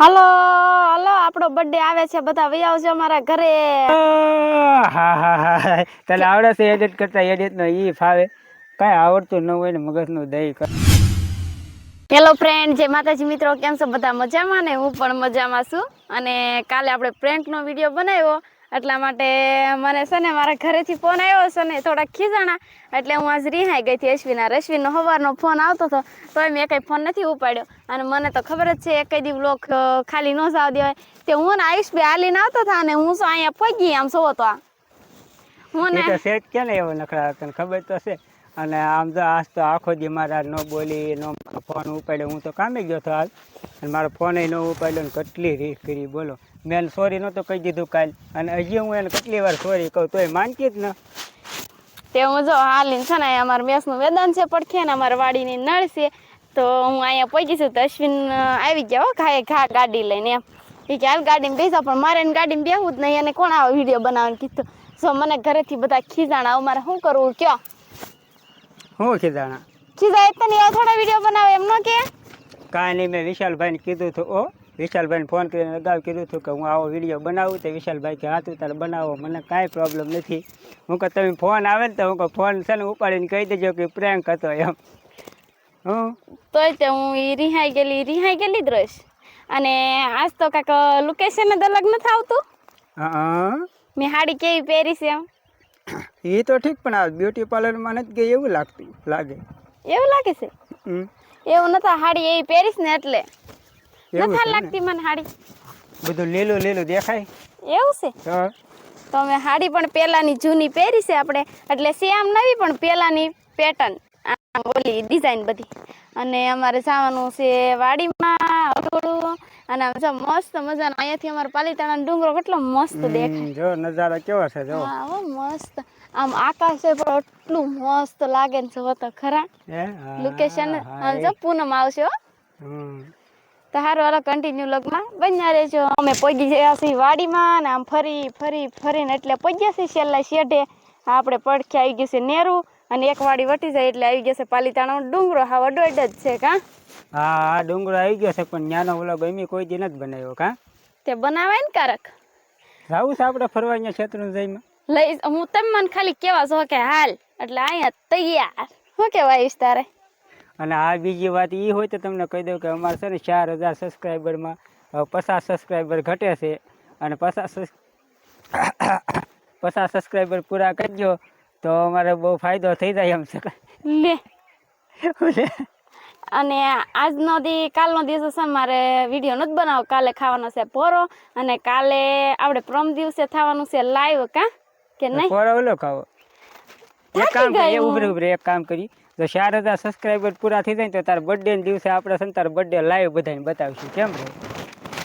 Hello hello આપણો birthday આવે છે બધા વહી આવજો અમારા ઘરે. હા હા હા તને આવડે છે એડિટ કરતા એડિટ નો ઈ ફાવે. કઈ આવડતું ન હોય ને મગજનું દહીં કર. હેલો ફ્રેન્ડ જે માતાજી મિત્રો કેમ છો? બધા મજામાં ને હું પણ મજામાં છું. અને કાલે આપણે પ્રેન્કનો વીડિયો બનાવ્યો. એટલા માટે મને છે ને મારા ઘરેથી ફોન આવ્યો છે ને થોડાક ખીજાણા. એટલે હું આજ રિહાઈ ગઈ હતી અશ્વિના રશ્વિનનો સવારનો ફોન આવતો હતો તોય મેં કંઈ ફોન નથી ઉપાડ્યો. અને મને તો ખબર જ છે એક દી બ્લોક ખાલી ન જાવ દેવાય. તે હું ને આયુષ બે હાલીને આવતો હતા ને હું શું અહીંયા પગી આમ સો તો આ. હું ને સેટ તને ખબર તો છે. અને આમ તો આજ તો આખો દી મારા ન બોલી, નો ફોન ઉપાડ્યો. હું તો કામે ગયો હતો આજ અને મારો ફોન ન ઉપાડ્યો ને કેટલી રીત કરી, બોલો. મેં એને સોરી નહોતો કહી દીધું કાલ. અને હજી હું એને કેટલી વાર સોરી કહું, તોય માનતી જ ન. તે હું જો હાલીને છે ને અમારા મેસનું વેદાંત છે પડખે ને અમારા વાડીની નળ છે, તો હું અહીંયા પહોંચી છું. તો અશ્વિન આવી ગયા હો ઘાએ ઘા ગાડી લઈને એમ. એ કે હાલ ગાડીમાં બેસા, પણ મારે એને ગાડીમાં બેહવું જ નહીં. અને કોણ આવો વીડિયો બનાવવાનું કીધું? જો મને ઘરેથી બધા ખીજાણા આવું મારે શું કરવું? કયો? હું ખીજાણા? ખીજાય તો નહીં થોડા વીડિયો બનાવે એમ ન કે? કાંઈ નહીં મેં વિશાલભાઈને કીધું હતું ઓ વિશાલભાઈને ફોન કરીને અગાઉ કીધું હતું કે હું આવો વીડિયો બનાવું તો વિશાલભાઈ કે હા તું તારે બનાવો મને કાંઈ પ્રોબ્લેમ નથી. હું કહું તમે ફોન આવે ને તો હું કહું ફોન છે ને ઉપાડીને કહી દેજો કે પ્રેન્ક હતો એમ. હું? તોય તે હું એ રિહાઈ ગયેલી રિહાઈ ગયેલી જ રહીશ. અને આજ તો કાંક લોકેશન જ અલગ નથી આવતું? હા મેં સાડી કેવી પહેરી છે એમ? એ તો ઠીક પણ આ બ્યુટી પાર્લરમાં નથી ગઈ એવું લાગતું લાગે. એવું લાગે છે? એવું નતા હાડી એ પહેરીશ ને એટલે. નથી લાગતી મને હાડી. બધું લીલું લીલું દેખાય? એવું છે? તો તો અમે હાડી પણ પેલાની જૂની પહેરી છે આપણે એટલે સેમ નવી પણ પેલાની પેટર્ન ઓલી ડિઝાઇન બધી. અને અમારે જવાનું છે વાડીમાં અને આમ જો મસ્ત મજાનો અહીંયાથી અમારો પાલીતાણાનો ડુંગરો કેટલો મસ્ત દેખાય. જો નજારો કેવો છે જો હા હો મસ્ત. આમ આકાશ છે પણ એટલું મસ્ત લાગે ને જો તો ખરા. લોકેશન આમ જો પૂનમ આવશે હો. તો હારું હાલો કન્ટિન્યુ લગમાં. બન્યા રહેજો. અમે પગી ગયા છીએ વાડીમાં ને આમ ફરી ફરી ફરીને એટલે પગ્યા છીએ છેલ્લા શેઢે. આપણે પડખે આવી ગયું છે નેરું. અને એક વાડી વટી જાય એટલે આવી ગયો છે પાલીતાણાનો ડુંગરો. હા વડો જ છે કાં? હા આ ડુંગરો આવી ગયો છે પણ ન્યાનો ઓલો ગમી કોઈ દી નથી બનાવ્યો કા? તે બનાવાય ને કારક? જાવું છે આપણે ફરવા અહીંયા ક્ષેત્રનું જઈમાં લઈ હું તમે મને ખાલી કેવા છો કે હાલ એટલે અહીંયા તૈયાર. શું કહેવાય તારે? અને આ બીજી વાત એ હોય તો તમને કહી દઉં કે અમારે છે ને ચાર હજાર સબસ્ક્રાઈબરમાં પચાસ સબસ્ક્રાઈબર ઘટે છે. અને પચાસ પચાસ સબસ્ક્રાઈબર પૂરા કરજો. તો અમારે બહુ ફાયદો થઈ જાય એમ છે. લે. અને આજનો દી કાલનો દિવસ છે મારે વીડિયો નથી બનાવો. કાલે ખાવાનો છે પોરો અને કાલે આપણે પ્રમ દિવસે થવાનું છે લાઈવ કા? કે નહીં? પોરો ઓલો ખાવો. એક કામ કરીએ ઉભરે ઉભરે એક કામ કરી. તો ચાર હજાર સબસ્ક્રાઈબર પૂરા થઈ જાય તો તારા બર્થડે દિવસે આપણે છે તારા બર્થડે લાઈવ બધાને બતાવીશું. કેમ રે?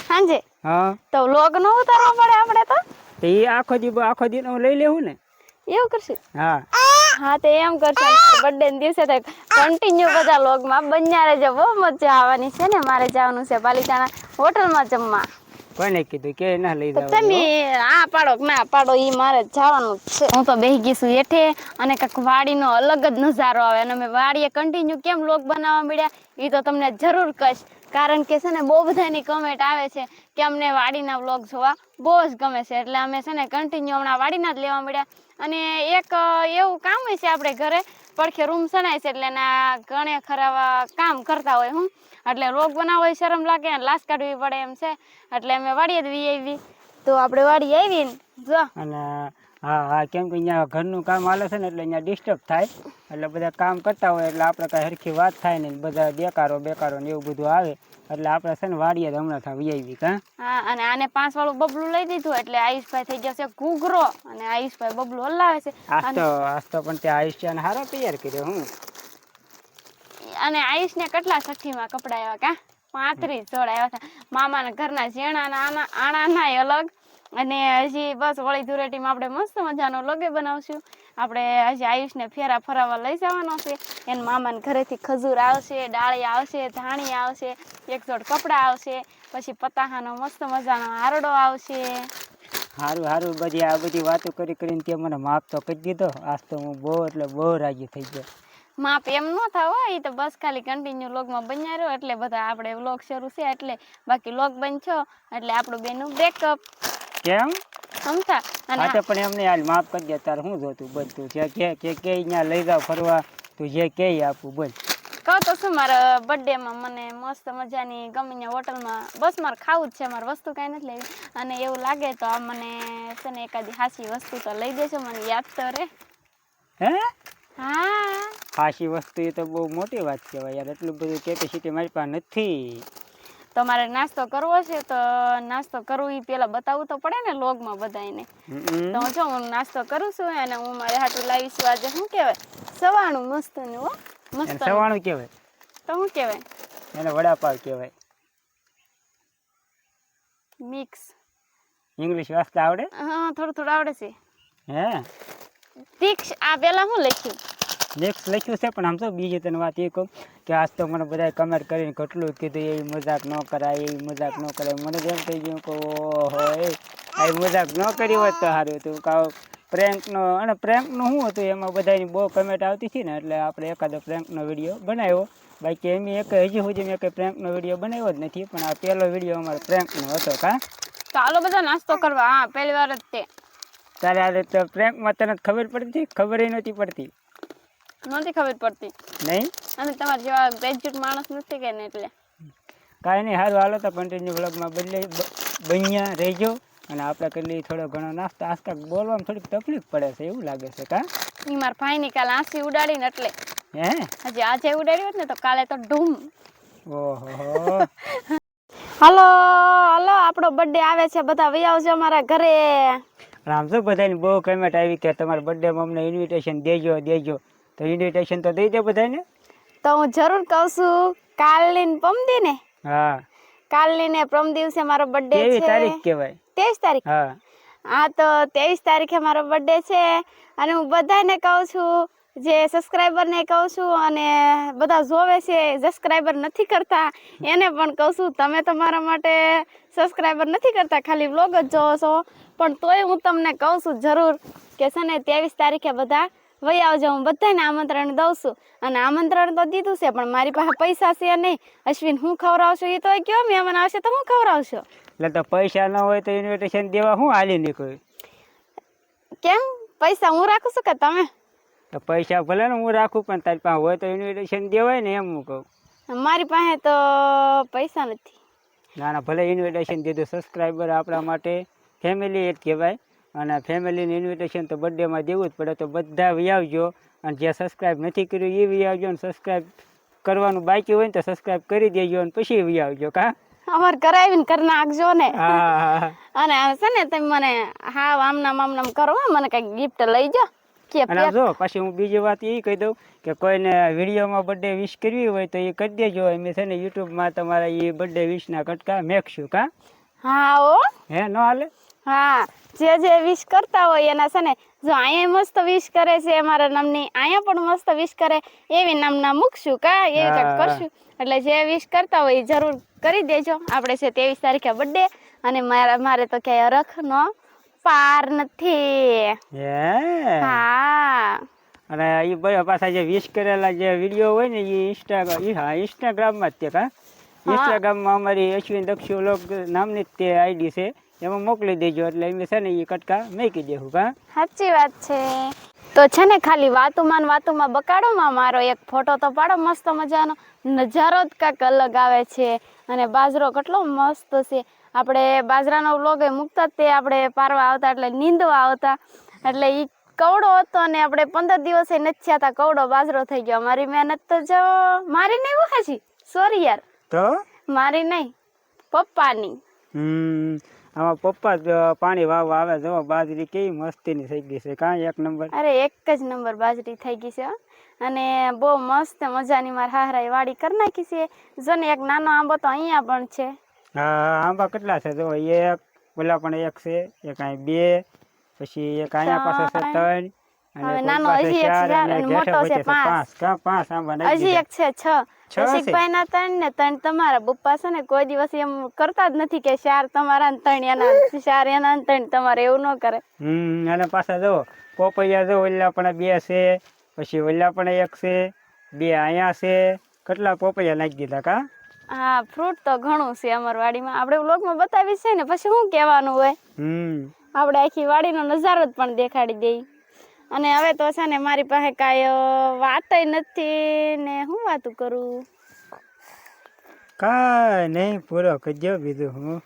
હાંજે? હા. તો વ્લોગ નો ઉતારવો પડે આપણે તો? તો એ આખો દી આખો દી હું લઈ લેવું ને? એવું કરશું? હા. હા તો એમ કરશું. બર્થડે દિવસે તો કન્ટિન્યુ બધા વ્લોગમાં બન્યા રહેજો બહુ મજા આવવાની છે ને મારે જવાનું છે પાલીતાણા હોટલમાં જમવા. કોને કીધું કે ના લઈ જાવ તમે આ પાડો કે ના પાડો ઈ મારે જવાનું છે. હું તો બેહી ગઈ છું એઠે અને કાંઈક વાડીનો અલગ જ નજારો આવે અને અમે વાડીએ કન્ટિન્યુ કેમ લોગ બનાવવા મળ્યા એ તો તમને જરૂર કહીશ. કારણ કે છે ને બહુ બધાની કમેન્ટ આવે છે કે અમને વાડીના વ્લોગ જોવા બહુ જ ગમે છે. એટલે અમે છે ને કન્ટિન્યુ હમણાં વાડીના જ લેવા મળ્યા અને એક એવું કામ હોય છે આપણે ઘરે. પડખે રૂમ સણાય છે એટલે એના ઘણે ખરા કામ કરતા હોય હું. એટલે રોગ બનાવવો હોય શરમ લાગે અને લાશ કાઢવી પડે એમ છે. એટલે અમે વાડીએ જ વી આવી તો આપણે વાડી આવીને જો. અને હા હા કેમ કે અહીંયા ઘરનું કામ હાલે છે ને એટલે અહીંયા ડિસ્ટર્બ થાય. એટલે બધા કામ કરતા હોય એટલે આપણે કાંઈ હરખી વાત થાય ને બધા બેકારો બેકારો ને એવું બધું આવે. એટલે આપણે છે ને વાડીએ જ હમણાં થા વી કાં? હા અને આને પાંચ વાળું બબલું લઈ દીધું એટલે આયુષભાઈ થઈ ગયા છે ઘૂઘરો. અને આયુષભાઈ બબલું હલાવે છે. આજ તો આજ તો પણ તે આયુષ્યાને હારો તૈયાર કર્યો હું? અને આયુષને કેટલા સઠ્ઠીમાં કપડા આવ્યા કા? પાંત્રીસ જોડ આવ્યા હતા. મામાના ઘરના ઝેણાના આના આણાના અલગ. અને હજી બસ વળી ધૂળેટીમાં આપણે મસ્ત મજાનો લોગે બનાવશું. આપણે હજી આયુષને ફેરા ફરાવવા લઈ જવાનો છે. એને મામાને ઘરેથી ખજૂર આવશે ડાળી આવશે ધાણી આવશે એક જોડ કપડાં આવશે પછી પતાહાનો મસ્ત મજાનો હારડો આવશે. સારું સારું બધી આ બધી વાતો કરી કરીને તે મને માપ તો કરી દીધો. આજ તો હું બહુ એટલે બહુ રાજી થઈ ગયો. માપ એમ ન થાય એ તો બસ ખાલી કન્ટિન્યુ લોગમાં બન્યા રહ્યો એટલે બધા આપણે વ્લોગ શરૂ છે એટલે બાકી લોગ બંધ છો એટલે આપણું બેનું બ્રેકઅપ કેમ? સમજા અને હા તો પણ એમને હાલ માફ કરી દે તારે શું જોતું બધું? જે કે કે કે અહીંયા લઈ જાવ ફરવા તું જે કે આપું બોલ. કહો તો શું મારા બર્થડે માં મને મસ્ત મજાની ગમે ત્યાં હોટલમાં બસ મારે ખાવું જ છે મારે વસ્તુ કાંઈ નથી લેવી. અને એવું લાગે તો આ મને છે ને એકાદી હાસી વસ્તુ તો લઈ દેજો મને યાદ તો રે. હે? હા. હાસી વસ્તુ એ તો બહુ મોટી વાત કહેવાય યાર એટલું બધું કેપેસિટી મારી પાસે નથી. તો મારે નાસ્તો કરવો છે તો નાસ્તો કરવું એ પેલા બતાવવું તો પડે ને લોગમાં બધાને. તો જો હું નાસ્તો કરું છું અને હું મારે હાટું લાવીશું આજે શું કહેવાય? સવાણું મસ્તનું હો મસ્ત સવાણું કહેવાય. તો શું કહેવાય? એને વડાપાવ કહેવાય. મિક્સ. ઇંગ્લિશ વાંચતા આવડે? હા થોડું થોડું આવડે છે. હે? તીક્ષ આ પેલા હું લખ્યું? નેક્સ્ટ લખ્યું છે પણ આમ તો બીજી તને વાત એ કહું કે આજ તો મને બધાએ કમેન્ટ કરીને કેટલું કીધું એ મજાક ન કરાય એ મજાક ન કરાય. મને એમ થઈ ગયું કે ઓહો એ આ મજાક ન કરી હોત તો સારું હતું. કાં પ્રેન્કનો અને પ્રેન્કનું શું હતું? એમાં બધાની બહુ કમેન્ટ આવતી હતી ને એટલે આપણે એકાદો પ્રેન્કનો વીડિયો બનાવ્યો. બાકી એમ એક હજી સુધી મેં કંઈ પ્રેન્કનો વીડિયો બનાવ્યો જ નથી પણ આ પહેલો વીડિયો અમારો પ્રેન્કનો હતો કાં? તો હાલો બધા નાસ્તો કરવા. હા પહેલી વાર જ તે. તારે આ પ્રેન્કમાં તને ખબર પડતી? ખબર નહોતી પડતી. નહોતી ખબર પડતી. નહીં? અને તમારા જેવા ગ્રેજ્યુએટ માણસ નથી કે ને એટલે. કાંઈ નહીં સારું હાલો તો કન્ટિન્યુ વ્લોગમાં બદલે બન્યા રહેજો. અને આપણે કરી થોડો ઘણો નાસ્તો આસ્તા બોલવામાં થોડીક તકલીફ પડે છે એવું લાગે છે કા? ઈ મારા ભાઈની કાલે આંસી ઉડાડીને એટલે. હે? હજી આજે ઉડાડ્યું હોત ને તો કાલે તો ઢૂમ ઓહો. હલો હલો આપણો બર્થડે આવે છે બધા વહી આવજો અમારા ઘરે. આમ બધાની બહુ કમેન્ટ આવી કે તમારા બર્થડેમાં અમને ઇન્વિટેશન દેજો દેજો. તો ઇન્વિટેશન તો દઈ દે બધાને તો હું જરૂર કહું છું કાલની ને પમદી ને હા. કાલની ને પ્રમ દિવસે મારો બર્થડે કેવી છે. તારીખ કહેવાય? ત્રેવીસ તારીખ. હા. હા તો ત્રેવીસ તારીખે મારો બર્થડે છે. અને હું બધાને કહું છું જે સબસ્ક્રાઈબરને કહું છું અને બધા જોવે છે સબસ્ક્રાઇબર નથી કરતા એને પણ કહું છું તમે તમારા માટે સબસ્ક્રાઇબર નથી કરતા ખાલી વ્લોગ જ જોવો છો. પણ તોય હું તમને કહું છું જરૂર કે છે ને ત્રેવીસ તારીખે બધા વહી આવજો હું બધાને આમંત્રણ દઉં છું. અને આમંત્રણ તો દીધું છે પણ મારી પાસે પૈસા છે નહીં. અશ્વિન હું ખવડાવશું? એ તો કયો મહેમાન આવશે તો હું ખવડાવશો? એટલે તો પૈસા ન હોય તો ઇન્વિટેશન દેવા હું હાલી નીકળ્યું કેમ? પૈસા હું રાખું છું કે તમે? તો પૈસા ભલે ને હું રાખું પણ તારી પાસે હોય તો ઇન્વિટેશન દેવાય ને એમ હું કહું. મારી પાસે તો પૈસા નથી. ના ના ભલે ઇન્વિટેશન દીધું સબસ્ક્રાઈબર આપણા માટે ફેમિલી જ કહેવાય. અને ફેમિલીને ઇન્વિટેશન તો બર્થડેમાં દેવું જ પડે તો બધા વી આવજો. અને જે સબસ્ક્રાઈબ નથી કર્યું એ વી આવજો અને સબસ્ક્રાઈબ કરવાનું બાકી હોય ને તો સબસ્ક્રાઈબ કરી દેજો અને પછી વી આવજો કા? અમારે કરાવીને કરી નાખજો ને. અને છે ને તમે મને હા આમનામ આમનામ કરો મને કંઈક ગિફ્ટ લઈ જાઓ અને જો પછી હું બીજી વાત એ કહી દઉં કે કોઈને વિડીયોમાં બર્થડે વિશ કરવી હોય તો એ કરી દેજો. અમે છે ને યુટ્યુબમાં તમારા એ બર્થડે વિશના કટકા મેકશું કા? હા ઓ હે ન હાલે? હા જે જે વિશ કરતા હોય એના છે ને જો અહીંયા મસ્ત વિશ કરે છે અમારા નામની અહીંયા પણ મસ્ત વિશ કરે એવી નામના મૂકશું કા એવી કંઈક કરશું. એટલે જે વિશ કરતા હોય એ જરૂર કરી દેજો. આપણે છે ત્રેવીસ તારીખે બર્થડે અને મારા મારે તો ક્યાંય રખનો પાર નથી. હા. અને એ પાછા જે વિશ કરેલા જે વીડિયો હોય ને એ ઇન્સ્ટાગ્રામ હા ઇન્સ્ટાગ્રામમાં જ તે કા? ઇન્સ્ટાગ્રામમાં અમારી અશ્વિન દક્ષુ લોક નામની તે આઈડી છે. એમાં મોકલી દેજો એટલે એમ છે ને એ કટકા મેકી દેવું કા સાચી વાત છે. તો છે ને ખાલી વાતુમાં ને વાતુમાં બકાડોમાં મારો એક ફોટો તો પાડો મસ્ત મજાનો. નજારો જ કાંઈક અલગ આવે છે. અને બાજરો કેટલો મસ્ત છે. આપણે બાજરાનો વ્લોગ એ મૂકતા તે આપણે પારવા આવતા એટલે નીંદવા આવતા. એટલે એ કવડો હતો અને આપણે પંદર દિવસે નથી થયા હતા કવડો બાજરો થઈ ગયો. મારી મહેનત તો જો મારી નહીં હાજી. સોરી યાર. તો? મારી નહીં પપ્પાની. હમ આમાં પપ્પા પાણી વાવવા આવે જો બાજરી કેવી મસ્તીની થઈ ગઈ છે. કાંઈ એક નંબર? અરે એક જ નંબર બાજરી થઈ ગઈ છે અને બહુ મસ્ત મજાની મારા હાહરાએ વાડી કરી નાખી છે. જો ને એક નાનો આંબો તો અહીંયા પણ છે. હા આંબા કેટલા છે? જો એક ઓલા પણ એક છે એક અહીં બે પછી એક અહીંયા પાસે છે ત્રણ. હવે નાનો હજી એક છે અને અને મોટો છે પાંચ. પાંચ. પાંચ આંબા નાખી હજી એક છે છ. છ ના ત્રણ ને ત્રણ તમારા પપ્પા છે ને કોઈ દિવસ એમ કરતા જ નથી કે ચાર તમારા ને ત્રણ એના ચાર એના ને ત્રણ તમારે એવું ન કરે. હમ અને પાછા જો પોપૈયા જો ઓલા પણ બે છે પછી ઓલા પણ એક છે બે અહીંયા છે. કેટલા પોપૈયા નાખી દીધા કા? હા ફ્રૂટ તો ઘણું છે અમારી વાડીમાં. આપણે વ્લોગમાં બતાવી છે ને પછી શું કહેવાનું હોય? હમ. આપણે આખી વાડીનો નજારો જ પણ દેખાડી દઈ અને હવે તો છે ને મારી પાસે કાંઈ વાત વાતય નથી ને હું વાતું કરું? કાંઈ નહીં પૂરો કરજો બીજું હું.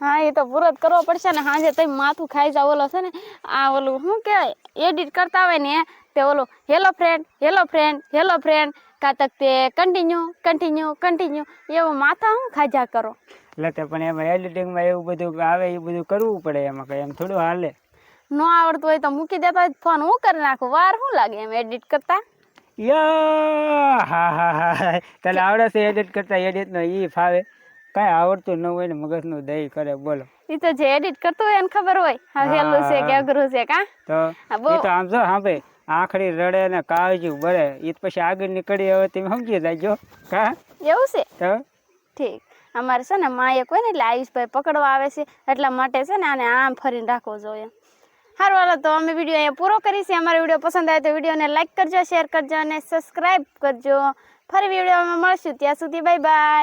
હા એ તો પૂરો જ કરવો પડશે ને. સાંજે તમે માથું ખાઈ જાવ ઓલો છે ને આ ઓલું શું કહેવાય એડિટ કરતા હોય ને તે ઓલું hello friend hello friend hello friend કાતક તે કન્ટિન્યુ કન્ટિન્યુ કન્ટિન્યુ એવો માથા હું ખાજા કરો? એટલે પણ એમાં એડિટિંગમાં એવું બધું આવે એ બધું કરવું પડે એમાં કંઈ એમ થોડું હાલે. ન આવડતું હોય તો મૂકી દેતા ફોન હું કરી નાખું? વાર શું લાગે એમ એડિટ કરતા? યા હા હા હા તને આવડે છે એડિટ કરતા? એડિટનો ઈ ફાવે. કાંઈ આવડતું ન હોય ને મગજનું દહીં કરે બોલો. ઈ તો જે એડિટ કરતું હોય એને ખબર હોય. હા હેલું છે કે અઘરું છે કા? તો ઈ તો આમ જો સાંભળે આખડી રડે ને કાળજું બળે તો પછી આગળ નીકળી હવે તમે સમજી જાજો કા? એવું છે? તો? ઠીક. અમારે છે ને માએ કોઈ ને એટલે આયુષભાઈ પકડવા આવે છે. એટલા માટે છે ને આને આમ ફરીને રાખવો જોઈએ. સારું હાલો, તો અમે વીડિયો અહીંયા પૂરો કરીશું અમારો વીડિયો પસંદ આવે તો વિડીયોને લાઈક કરજો શેર કરજો અને સબસ્ક્રાઈબ કરજો. ફરી વિડીયોમાં મળશું. ત્યાં સુધી બાય બાય